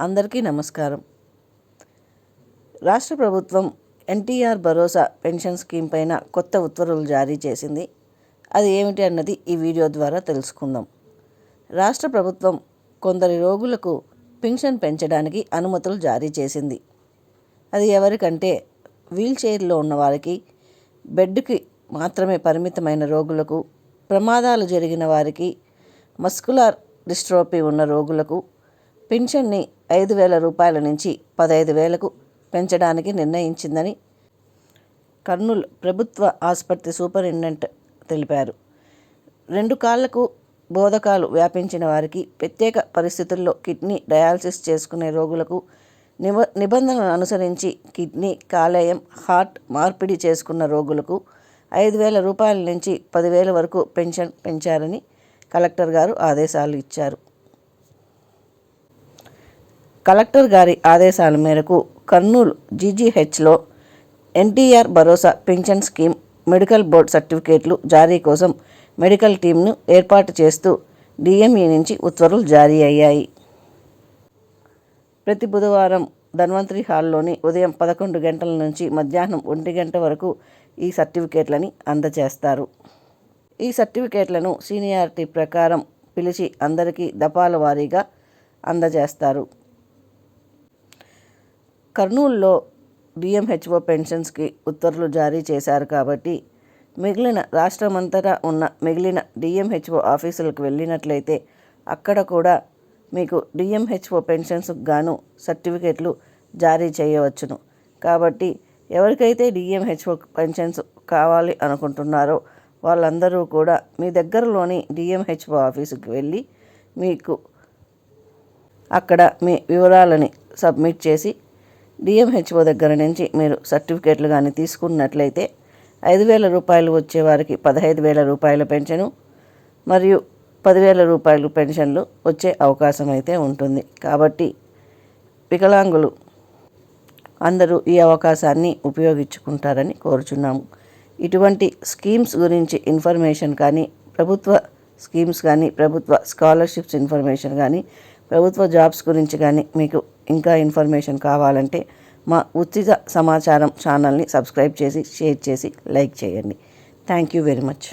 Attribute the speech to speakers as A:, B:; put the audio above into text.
A: అందరికీ నమస్కారం. రాష్ట్ర ప్రభుత్వం ఎన్టీఆర్ భరోసా పెన్షన్ స్కీమ్ పైన కొత్త ఉత్తర్వులు జారీ చేసింది. అది ఏమిటి అన్నది ఈ వీడియో ద్వారా తెలుసుకుందాం. రాష్ట్ర ప్రభుత్వం కొందరి రోగులకు పెన్షన్ పెంచడానికి అనుమతులు జారీ చేసింది. అది ఎవరికంటే వీల్చైర్లో ఉన్నవారికి ఉన్న వారికి బెడ్కి మాత్రమే పరిమితమైన రోగులకు ప్రమాదాలు జరిగిన వారికి మస్కులార్ డిస్ట్రోపీ ఉన్న రోగులకు పెన్షన్ని ఐదు వేల రూపాయల నుంచి పదహైదు వేలకు పెంచడానికి నిర్ణయించిందని కర్నూలు ప్రభుత్వ ఆసుపత్రి సూపరింటెండెంట్ తెలిపారు. రెండు కాళ్ళకు బోధకాలు వ్యాపించిన వారికి ప్రత్యేక పరిస్థితుల్లో కిడ్నీ డయాలసిస్ చేసుకునే రోగులకు నిబ నిబంధనలను అనుసరించి కిడ్నీ కాలేయం హార్ట్ మార్పిడి చేసుకున్న రోగులకు ఐదు వేల రూపాయల నుంచి పదివేల వరకు పెన్షన్ పెంచారని కలెక్టర్ గారు ఆదేశాలు ఇచ్చారు. కలెక్టర్ గారి ఆదేశాల మేరకు కర్నూలు జీజీహెచ్లో ఎన్టీఆర్ భరోసా పింఛన్ స్కీమ్ మెడికల్ బోర్డ్ సర్టిఫికేట్లు జారీ కోసం మెడికల్ టీంను ఏర్పాటు చేస్తూ డిఎంఈ నుంచి ఉత్తర్వులు జారీ అయ్యాయి. ప్రతి బుధవారం ధన్వంతరి హాల్లోని ఉదయం పదకొండు గంటల నుంచి మధ్యాహ్నం ఒంటి గంట వరకు ఈ సర్టిఫికేట్లని అందజేస్తారు. ఈ సర్టిఫికేట్లను సీనియారిటీ ప్రకారం పిలిచి అందరికీ దపాల వారీగా అందజేస్తారు. కర్నూలులో డిఎంహెచ్ఓ పెన్షన్స్కి ఉత్తర్వులు జారీ చేశారు కాబట్టి మిగిలిన రాష్ట్రమంతటా ఉన్న మిగిలిన డిఎంహెచ్ఓ ఆఫీసులకు వెళ్ళినట్లయితే అక్కడ కూడా మీకు డిఎంహెచ్ఓ పెన్షన్స్ గాను సర్టిఫికేట్లు జారీ చేయవచ్చును. కాబట్టి ఎవరికైతే డిఎంహెచ్ఓ పెన్షన్స్ కావాలి అనుకుంటున్నారో వాళ్ళందరూ కూడా మీ దగ్గరలోని డిఎంహెచ్ఓ ఆఫీసుకి వెళ్ళి మీకు అక్కడ మీ వివరాలని సబ్మిట్ చేసి డిఎంహెచ్ఓ దగ్గర నుంచి మీరు సర్టిఫికేట్లు కానీ తీసుకున్నట్లయితే ఐదు వేల రూపాయలు వచ్చే వారికి పదహైదు వేల రూపాయల పెన్షను మరియు పదివేల రూపాయలు పెన్షన్లు వచ్చే అవకాశం అయితే ఉంటుంది. కాబట్టి వికలాంగులు అందరూ ఈ అవకాశాన్ని ఉపయోగించుకుంటారని కోరుచున్నాము. ఇటువంటి స్కీమ్స్ గురించి ఇన్ఫర్మేషన్ కానీ ప్రభుత్వ స్కీమ్స్ కానీ ప్రభుత్వ స్కాలర్షిప్స్ ఇన్ఫర్మేషన్ కానీ ప్రభుత్వ జాబ్స్ గురించి కానీ మీకు ఇంకా ఇన్ఫర్మేషన్ కావాలంటే మా ఉచిత సమాచారం ఛానల్ని సబ్స్క్రైబ్ చేసి షేర్ చేసి లైక్ చేయండి. Thank you very much